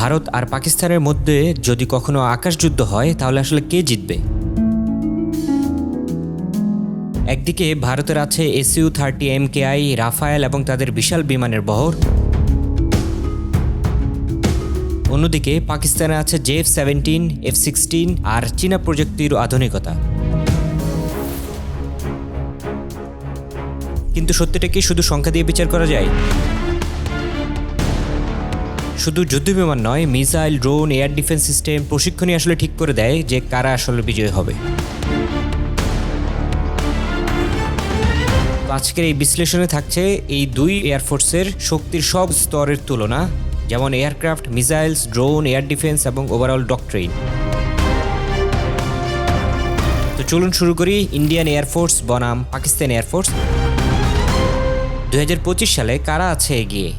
ভারত আর পাকিস্তানের মধ্যে যদি কখনো আকাশযুদ্ধ হয়, তাহলে আসলে কে জিতবে? একদিকে ভারতের আছে SU thirty M I Rafale এবং তাদের বিশাল বিমানের বহর। অন্যদিকে পাকিস্তানে আছে জেএফ সেভেন্টিন, এফ সিক্সটিন আর চীনা প্রযুক্তির আধুনিকতা। কিন্তু সত্যিটা কি শুধু সংখ্যা দিয়ে বিচার করা যায়? শুধু যুদ্ধবিমান নয়, missile, drone, air defence system প্রশিক্ষণই আসলে ঠিক করে দেয় যে কারা আসলে বিজয়ী হবে। আজকের এই বিশ্লেষণে থাকছে এই দুই এয়ারফোর্সের শক্তির সব স্তরের তুলনা, যেমন aircraft, missiles, drone, air defence এবং ওভারঅল ডকট্রেইন তো চলুন শুরু করি ইন্ডিয়ান এয়ারফোর্স বনাম, পাকিস্তান এয়ারফোর্স দু হাজার পঁচিশ সালে কারা আছে এগিয়ে?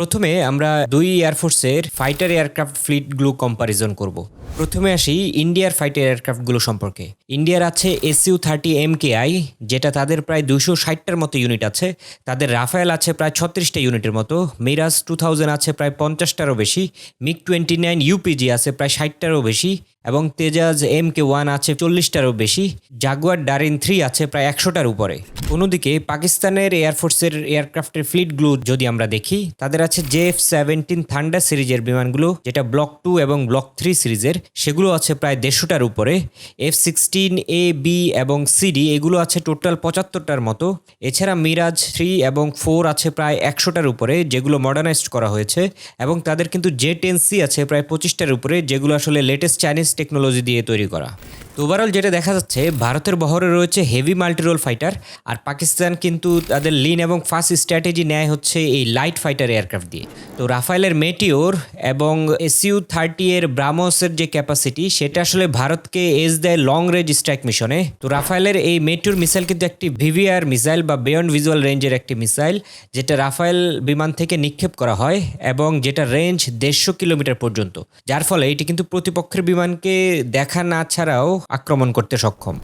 প্রথমে আমরা দুই এয়ারফোর্সের ফাইটার এয়ারক্রাফট ফ্লিটগুলো কম্পারিজন করব। প্রথমে আসি ইন্ডিয়ার ফাইটার এয়ারক্রাফটগুলো সম্পর্কে। ইন্ডিয়ার আছে এসইউ থার্টি এম আই যেটা তাদের প্রায় দুশো ষাটটার মতো ইউনিট আছে। তাদের রাফায়েল আছে প্রায় ছত্রিশটা ইউনিটের মতো। মিরাজ টু থাউজেন্ড আছে প্রায় পঞ্চাশটারও বেশি। মিগ টোয়েন্টি নাইন ইউপিজি আছে প্রায় ষাটটারও বেশি। এবং তেজাজ এম কে ওয়ান আছে চল্লিশটারও বেশি, জাগুয়ার ডারিন থ্রি আছে প্রায় একশোটার উপরে। অন্যদিকে পাকিস্তানের এয়ারফোর্সের এয়ারক্রাফটের ফ্লিটগুলো যদি আমরা দেখি, তাদের আছে জে এফ সেভেন্টিন থান্ডার সিরিজের বিমানগুলো, যেটা ব্লক টু এবং ব্লক থ্রি সিরিজের, সেগুলো আছে প্রায় দেড়শোটার উপরে। এফ সিক্সটিন, এ, বি এবং সিডি এগুলো আছে টোটাল পঁচাত্তরটার মতো। এছাড়া মিরাজ থ্রি এবং ফোর আছে প্রায় একশোটার উপরে, যেগুলো মডার্নাইজড করা হয়েছে, এবং তাদের কিন্তু জে টেন সি আছে প্রায় পঁচিশটার উপরে, যেগুলো আসলে লেটেস্ট চাইনিজ টেকনোলজি দিয়ে তৈরি করা। তো ওভারঅল যেটা দেখা যাচ্ছে, ভারতের বহরে রয়েছে হেভি মাল্টিরোল ফাইটার আর পাকিস্তান কিন্তু তাদের লিন এবং ফাস্ট স্ট্র্যাটেজি নেয় হচ্ছে এই লাইট ফাইটার এয়ারক্রাফট দিয়ে। তো রাফায়েলের মেটিওর এবং এসইউ থার্টি এর ব্রামোসের যে ক্যাপাসিটি সেটা আসলে ভারতকে এজ দেয় লং রেঞ্জ স্ট্রাইক মিশনে তো রাফায়েলের এই মেটিওর মিসাইল কিন্তু একটি ভিভিআর মিসাইল বা বিয়ন্ড ভিজুয়াল রেঞ্জের একটি মিসাইল যেটা রাফায়েল বিমান থেকে নিক্ষেপ করা হয় এবং যেটা রেঞ্জ দেড়শো কিলোমিটার পর্যন্ত। যার ফলে এটি কিন্তু প্রতিপক্ষের বিমানকে দেখা না ছাড়াও আক্রমণ করতে সক্ষম।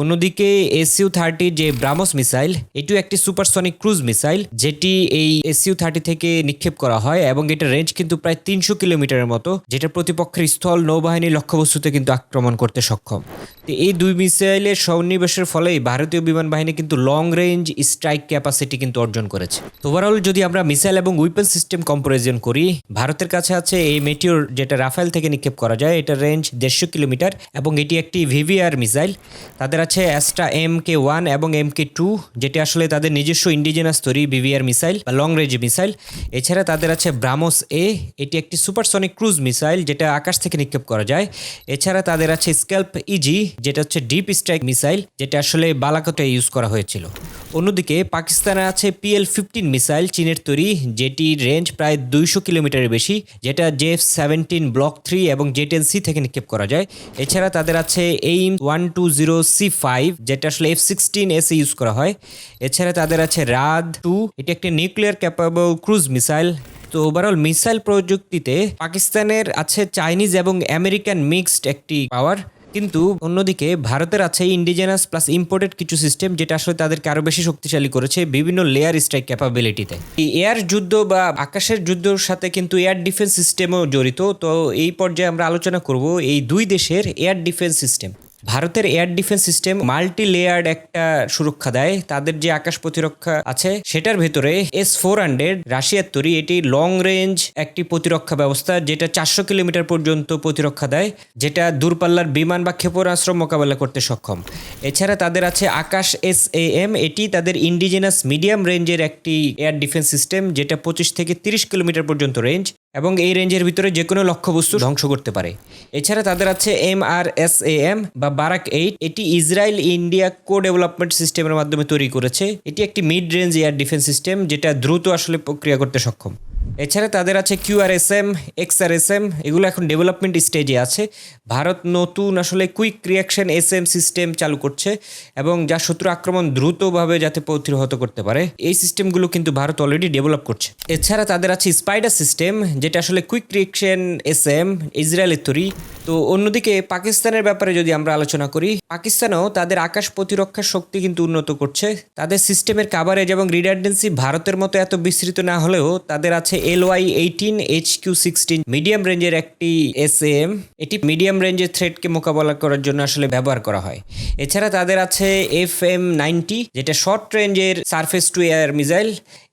অন্যদিকে এসইউ থার্টি যে ব্রামোস মিসাইল, এটিও একটি সুপারসনিক ক্রুজ মিসাইল, যেটি এই এসইউ থার্টি থেকে নিক্ষেপ করা হয় এবং এটার রেঞ্জ কিন্তু প্রায় তিনশো কিলোমিটারের মতো, যেটা প্রতিপক্ষের স্থল নৌবাহিনী লক্ষ্যবস্তুতে কিন্তু আক্রমণ করতে সক্ষম। তো এই দুই মিসাইলের সন্নিবেশের ফলেই ভারতীয় বিমান বাহিনী কিন্তু লং রেঞ্জ স্ট্রাইক ক্যাপাসিটি কিন্তু অর্জন করেছে। ওভারঅল যদি আমরা মিসাইল এবং উইপেন সিস্টেম কম্পারিজন করি, ভারতের কাছে আছে এই মেটিওর যেটা রাফায়েল থেকে নিক্ষেপ করা যায়, এটার রেঞ্জ দেড়শো কিলোমিটার এবং এটি একটি ভিভিআর মিসাইল। তাদের আছে অ্যাস্টা এম কে ওয়ান এবং এম কে টু, যেটি আসলে তাদের নিজস্ব ইন্ডিজিনাস তৈরি ভিভিআর মিসাইল বা লং রেঞ্জ মিসাইল। এছাড়া তাদের আছে ব্রামোস এ, এটি একটি সুপারসনিক ক্রুজ মিসাইল, যেটা আকাশ থেকে নিক্ষেপ করা যায়। এছাড়া তাদের আছে স্ক্যাল্প ইজি, যেটা হচ্ছে ডিপ স্ট্রাইক মিসাইল, যেটা আসলে বালাকোটে ইউজ করা হয়েছিল। অন্যদিকে পাকিস্তানে আছে পিএল ফিফটিন মিসাইল, চীনের তৈরি যেটির রেঞ্জ প্রায় দুইশো কিলোমিটারের বেশি, যেটা জেফ সেভেন্টিন ব্লক থ্রি এবং জেটেন সি থেকে নিক্ষেপ করা যায়। এছাড়া তাদের আছে AIM one two zero C five, যেটা আসলে এফ সিক্সটিন এসে ইউজ করা হয়। এছাড়া তাদের আছে রাদ টু, এটি একটি নিউক্লিয়ার ক্যাপাবল ক্রুজ মিসাইল। তো ওভারঅল মিসাইল প্রযুক্তিতে পাকিস্তানের আছে চাইনিজ এবং আমেরিকান মিক্সড একটি পাওয়ার। কিন্তু অন্যদিকে ভারতের আছে ইন্ডিজেনাস প্লাস ইম্পোর্টেড কিছু সিস্টেম যেটা আসলে তাদেরকে আরও বেশি শক্তিশালী করেছে বিভিন্ন লেয়ার স্ট্রাইক ক্যাপাবিলিটিতে এই এয়ার যুদ্ধ বা আকাশের যুদ্ধের সাথে কিন্তু এয়ার ডিফেন্স সিস্টেমও জড়িত। তো এই পর্যায়ে আমরা আলোচনা করব এই দুই দেশের এয়ার ডিফেন্স সিস্টেম ভারতের air defence system multi layered একটা সুরক্ষা দেয়। তাদের যে আকাশ প্রতিরক্ষা আছে, সেটার ভেতরে এস ফোর হান্ড্রেড, রাশিয়ার তৈরি, এটি লং রেঞ্জ একটি প্রতিরক্ষা ব্যবস্থা যেটা চারশো কিলোমিটার পর্যন্ত প্রতিরক্ষা দেয়, যেটা দূরপাল্লার বিমান বা ক্ষেপণাস্ত্র মোকাবেলা করতে সক্ষম। এছাড়া তাদের আছে আকাশ এস এ এম, এটি তাদের ইন্ডিজিনাস মিডিয়াম রেঞ্জের একটি এয়ার ডিফেন্স সিস্টেম, যেটা পঁচিশ থেকে তিরিশ কিলোমিটার পর্যন্ত রেঞ্জ এবং এই রেঞ্জের ভিতরে যে কোনো লক্ষ্যবস্তু ধ্বংস করতে পারে। এছাড়া তাদের আছে M R S A M বা বারাক এইট। এটি ইসরায়েল ইন্ডিয়া কো ডেভেলপমেন্ট সিস্টেমের মাধ্যমে তৈরি করেছে। এটি একটি mid range air defence system যেটা দ্রুত আসলে প্রক্রিয়া করতে সক্ষম। এছাড়া তাদের আছে কিউআরএসএম এক্সআরএসএম এগুলো এখন ডেভেলপমেন্ট স্টেজে আছে। ভারত নতুন আসলে কুইক রিয়াকশন এসএম সিস্টেম চালু করছে এবং যা শত্রু আক্রমণ দ্রুতভাবে যাতে প্রতিহত করতে পারে, এই সিস্টেমগুলো কিন্তু ভারত অলরেডি ডেভেলপ করছে। এছাড়া তাদের আছে স্পাইডার সিস্টেম যেটা আসলে কুইক রিয়াকশন এসএম ইসরায়েলের তৈরি। তো অন্যদিকে পাকিস্তানের ব্যাপারে যদি আমরা আলোচনা করি, পাকিস্তানও তাদের আকাশ প্রতিরক্ষার শক্তি কিন্তু উন্নত করছে। তাদের সিস্টেমের কাভারেজ এবং রিডান্ডেন্সি ভারতের মতো এত বিস্তৃত না হলেও তাদের আছে L Y eighteen H Q sixteen medium রেঞ্জের একটি এস এম এটি মিডিয়াম রেঞ্জের থ্রেটকে মোকাবেলা করার জন্য আসলে ব্যবহার করা হয়। এছাড়া তাদের আছে এফ এম নাইনটি যেটা শর্ট রেঞ্জের সারফেস টু এয়ার মিসাইল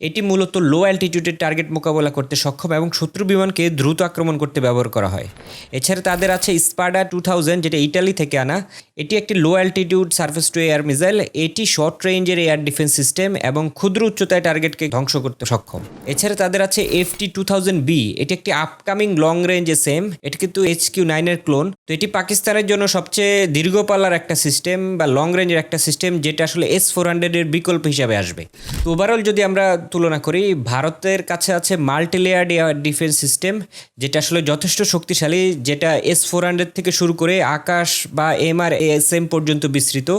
এটি মূলত লো অ্যালটিটিউডের টার্গেট মোকাবেলা করতে সক্ষম এবং শত্রু বিমানকে দ্রুত আক্রমণ করতে ব্যবহার করা হয়। এছাড়া তাদের আছে স্পাডা টু থাউজেন্ড যেটা ইটালি থেকে আনা। এটি একটি low altitude surface to air missile এটি শর্ট রেঞ্জের এয়ার ডিফেন্স সিস্টেম এবং ক্ষুদ্র উচ্চতায় টার্গেটকে ধ্বংস করতে সক্ষম। এছাড়া তাদের আছে এফটি টু থাউজেন্ড বি এটি একটি আপকামিং লং রেঞ্জ সেম এটি কিন্তু এইচ কিউ নাইনের ক্লোন তো এটি পাকিস্তানের জন্য সবচেয়ে দীর্ঘপাল্লার একটা সিস্টেম বা লং রেঞ্জের একটা সিস্টেম যেটা আসলে এস ফোর হান্ড্রেডের বিকল্প হিসাবে আসবে। তো ওভারঅল যদি আমরা তুলনা করি, ভারতের কাছে আছে multi layered air defence system যেটা আসলে যথেষ্ট শক্তিশালী, যেটা এস ফোর হান্ড্রেড থেকে শুরু করে আকাশ বা এম আর এস এম পর্যন্ত বিস্তৃত,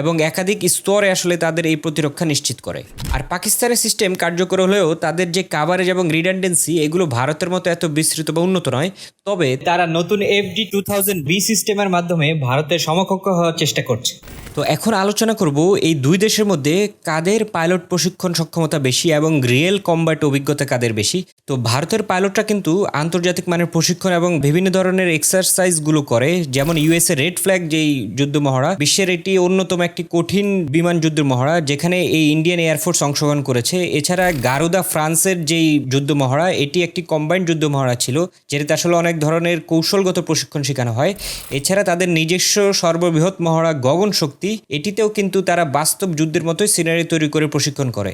এবং একাধিক স্তরে আসলে তাদের এই প্রতিরক্ষা নিশ্চিত করে। আর পাকিস্তানের সিস্টেম কার্যকর হলেও তাদের যে কাভারেজ এবং রিডান্ডেন্সি এগুলো ভারতের মতো এত বিস্তৃত বা উন্নত নয়, তবে তারা নতুন এফডি টু থাউজেন্ড বি সিস্টেমের মাধ্যমে ভারতের সমকক্ষ হওয়ার চেষ্টা করছে। তো এখন আলোচনা করব এই দুই দেশের মধ্যে কাদের পাইলট প্রশিক্ষণ সক্ষমতা বেশি এবং রিয়েল কম্ব্যাট অভিজ্ঞতা কাদের বেশি। তো ভারতের পাইলটরা কিন্তু আন্তর্জাতিক মানের প্রশিক্ষণ এবং বিভিন্ন ধরনের এক্সারসাইজগুলো করে। যেমন ইউএসএ রেড ফ্ল্যাগ যেই যুদ্ধ মহড়া, বিশ্বের এটি অন্যতম একটি কঠিন বিমান যুদ্ধ মহড়া, যেখানে এই ইন্ডিয়ান এয়ারফোর্স অংশগ্রহণ করেছে। এছাড়া গারুদা ফ্রান্সের যেই যুদ্ধ মহড়া, এটি একটি কম্বাইন্ড যুদ্ধ মহড়া ছিল, যেটাতে আসলে অনেক ধরনের কৌশলগত প্রশিক্ষণ শেখানো হয়। এছাড়া তাদের নিজস্ব সর্ববৃহৎ মহড়া গগন শক্তি, এটিতেও কিন্তু তারা বাস্তব যুদ্ধের মতোই সিনারি তৈরি করে প্রশিক্ষণ করে।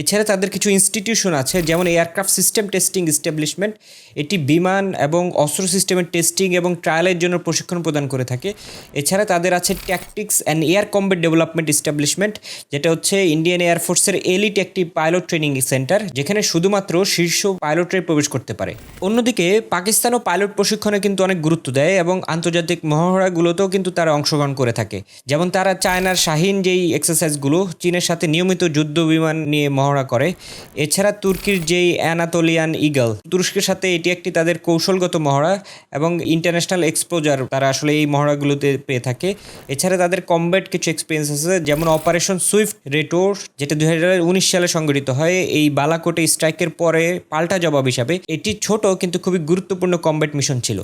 এছাড়া তাদের কিছু ইনস্টিটিউশন আছে, যেমন এয়ারক্রাফট সিস্টেম টেস্টিং এস্টাবলিশমেন্ট এটি বিমান এবং অস্ত্র সিস্টেমের টেস্টিং এবং ট্রায়ালের জন্য প্রশিক্ষণ প্রদান করে থাকে। এছাড়া তাদের আছে tactics and air combat development establishment যেটা হচ্ছে ইন্ডিয়ান এয়ারফোর্সের এলিট একটি পাইলট ট্রেনিং সেন্টার যেখানে শুধুমাত্র শীর্ষ পাইলটরাই প্রবেশ করতে পারে। অন্যদিকে পাকিস্তানও পাইলট প্রশিক্ষণে কিন্তু অনেক গুরুত্ব দেয় এবং আন্তর্জাতিক মহড়াগুলোতেও কিন্তু তারা অংশগ্রহণ করে থাকে। যেমন তারা চায়নার শাহিন যেই এক্সারসাইজগুলো চীনের সাথে নিয়মিত যুদ্ধ বিমান নিয়ে মহড়া করে। এছাড়া তুর্কির যেই অ্যানাতোলিয়ান ইগল তুরস্কের সাথে এটি একটি তাদের কৌশলগত মহড়া এবং ইন্টারন্যাশনাল এক্সপোজার তারা আসলে এই মহড়াগুলোতে পেয়ে থাকে। এছাড়া তাদের কমব্যাট কিছু এক্সপিরিয়েন্স আছে, যেমন অপারেশন সুইফট রেটোর যেটা দুই সালে সংগঠিত হয়। এই বালাকোটে স্ট্রাইকের পরে পাল্টা জবাব হিসাবে এটি ছোট কিন্তু খুবই গুরুত্বপূর্ণ কমব্যাট মিশন ছিল।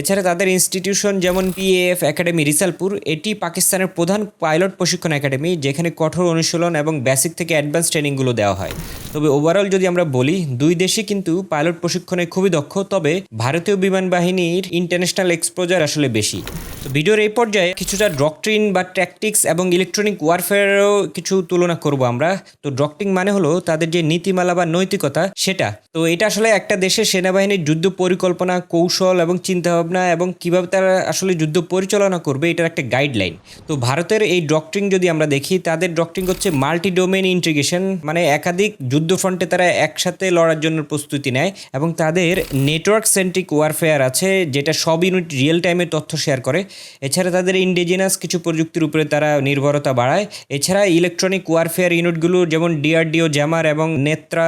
এছাড়া তাদের ইনস্টিটিউশন যেমন পিএএফ একাডেমি রিসালপুর এটি পাকিস্তানের প্রধান পাইলট প্রশিক্ষণ একাডেমি যেখানে কঠোর অনুশীলন এবং বেসিক থেকে অ্যাডভান্স ট্রেনিংগুলো দেওয়া হয়। তবে ওভারঅল যদি আমরা বলি, দুই দেশে কিন্তু পাইলট প্রশিক্ষণে খুবই দক্ষ, তবে ভারতীয় বিমান বাহিনীর ইন্টারন্যাশনাল এক্সপোজার আসলে বেশি। তো ভিডিওর এই পর্যায়ে কিছুটা ডক্ট্রিন বা ট্যাকটিক্স এবং ইলেকট্রনিক ওয়ারফেয়ারও কিছু তুলনা করব আমরা। তো ডক্ট্রিং মানে হলো তাদের যে নীতিমালা বা নৈতিকতা, সেটা। তো এটা আসলে একটা দেশের সেনাবাহিনীর যুদ্ধ পরিকল্পনা, কৌশল এবং চিন্তাভাবনা এবং কীভাবে তারা আসলে যুদ্ধ পরিচালনা করবে, এটার একটা গাইডলাইন তো ভারতের এই ডক্ট্রিং যদি আমরা দেখি, তাদের ডক্ট্রিং হচ্ছে মাল্টি ডোমেন ইন্টিগ্রেশন মানে একাধিক যুদ্ধ ফ্রন্টে তারা একসাথে লড়ার জন্য প্রস্তুতি নেয় এবং তাদের নেটওয়ার্ক সেন্ট্রিক ওয়ারফেয়ার আছে, যেটা সব ইউনিট রিয়েল টাইমে তথ্য শেয়ার করে। এছাড়া তাদের ইন্ডিজিনাস কিছু প্রযুক্তির উপরে তারা নির্ভরতা বাড়ায়। এছাড়া ইলেকট্রনিক ওয়ারফেয়ার ইউনিটগুলো যেমন ডিআরডিও জ্যামার এবং নেত্রা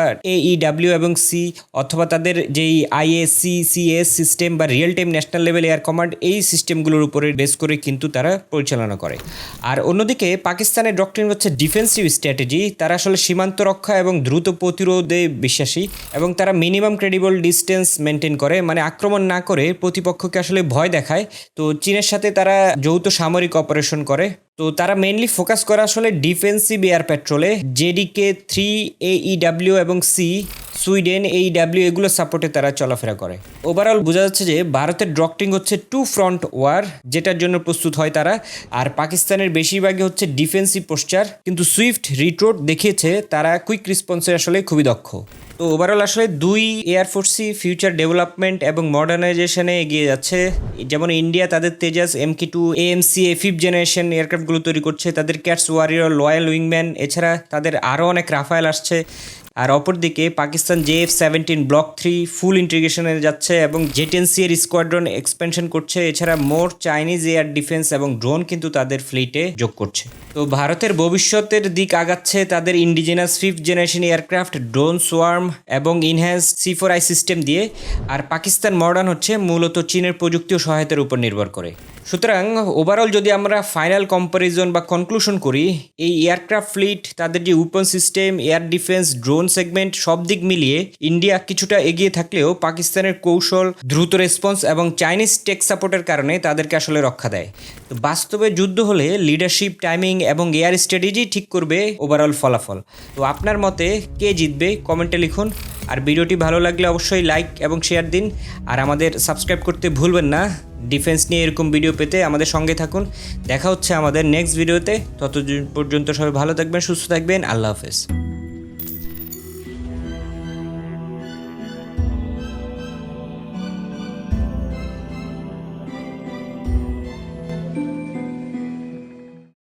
এইডাব্লিউ এবং সি অথবা তাদের যেই আইএসসি সিএস সিস্টেম বা real time national level air command এই সিস্টেমগুলোর উপরে বেস করে কিন্তু তারা পরিচালনা করে। আর অন্যদিকে পাকিস্তানের ডক্টরিন হচ্ছে ডিফেন্সিভ স্ট্র্যাটেজি তারা আসলে সীমান্ত রক্ষা এবং দ্রুত প্রতিরোধে বিশ্বাসী এবং তারা মিনিমাম ক্রেডিবল ডিস্টেন্স মেনটেন করে মানে আক্রমণ না করে প্রতিপক্ষকে আসলে ভয় দেখায়। তো চীনের সাথে তারা যৌথ সামরিক অপারেশন করে। তো তারা মেনলি ফোকাস করে আসলে ডিফেন্সিভ এয়ার প্যাট্রোলে জেডিকে থ্রি এ এইডাব্লিউ এবং সি সুইডেন এই ডাব্লিউ এগুলো সাপোর্টে তারা চলাফেরা করে। ওভারঅল বোঝা যাচ্ছে যে ভারতের ডক্টিং হচ্ছে টু ফ্রন্ট ওয়ার যেটার জন্য প্রস্তুত হয় তারা। আর পাকিস্তানের বেশিরভাগই হচ্ছে ডিফেন্সিভ পোস্টার কিন্তু সুইফট রিট্রোট দেখিয়েছে তারা কুইক রেসপন্সে আসলে খুবই দক্ষ। তো ওভারঅল আসলে দুই এয়ারফোর্সই ফিউচার ডেভেলপমেন্ট এবং মডার্নাইজেশনে এগিয়ে যাচ্ছে। যেমন ইন্ডিয়া তাদের তেজাস এম কি two AMC A fifth generation এয়ারক্রাফটগুলো তৈরি করছে। তাদের ক্যাটস ওয়ারিয়র লয়াল উইংম্যান এছাড়া তাদের আরও অনেক রাফায়েল আসছে। আর অপরদিকে Pakistan J F seventeen block three full ইন্টিগ্রেশনে যাচ্ছে এবং জেটেন্সি এর স্কোয়াড্রন এক্সপেনশন করছে। এছাড়া মোর চাইনিজ এয়ার ডিফেন্স এবং ড্রোন কিন্তু তাদের ফ্লিটে যোগ করছে। তো ভারতের ভবিষ্যতের দিক আগাচ্ছে তাদের indigenous fifth generation aircraft drone swarm এবং enhance C four I system দিয়ে। আর পাকিস্তান মডার্ন হচ্ছে, মূলত চীনের প্রযুক্তি ও সহায়তার উপর নির্ভর করে। সুতরাং ওভারঅল যদি আমরা ফাইনাল কম্পারিজন বা কনক্লুশন করি, এই এয়ারক্রাফট ফ্লিট তাদের যে weapon system air defence drone segment সব দিক মিলিয়ে ইন্ডিয়া কিছুটা এগিয়ে থাকলেও পাকিস্তানের কৌশল, দ্রুত রেসপন্স এবং চাইনিজ টেক সাপোর্টের কারণে তাদেরকে আসলে রক্ষা দেয়। তো বাস্তবে যুদ্ধ হলে লিডারশিপ টাইমিং এবং এয়ার স্ট্র্যাটেজি ঠিক করবে ওভারঅল ফলাফল। তো আপনার মতে কে জিতবে? কমেন্টে লিখুন। আর ভিডিওটি ভালো লাগলে অবশ্যই লাইক এবং শেয়ার দিন। আর আমাদের সাবস্ক্রাইব করতে ভুলবেন না। ডিফেন্স নিয়ে এরকম ভিডিও পেতে আমাদের সঙ্গে থাকুন। দেখা হচ্ছে আমাদের নেক্সট ভিডিওতে ততদিন পর্যন্ত সবাই ভালো থাকবেন, সুস্থ থাকবেন। আল্লাহ হাফেজ।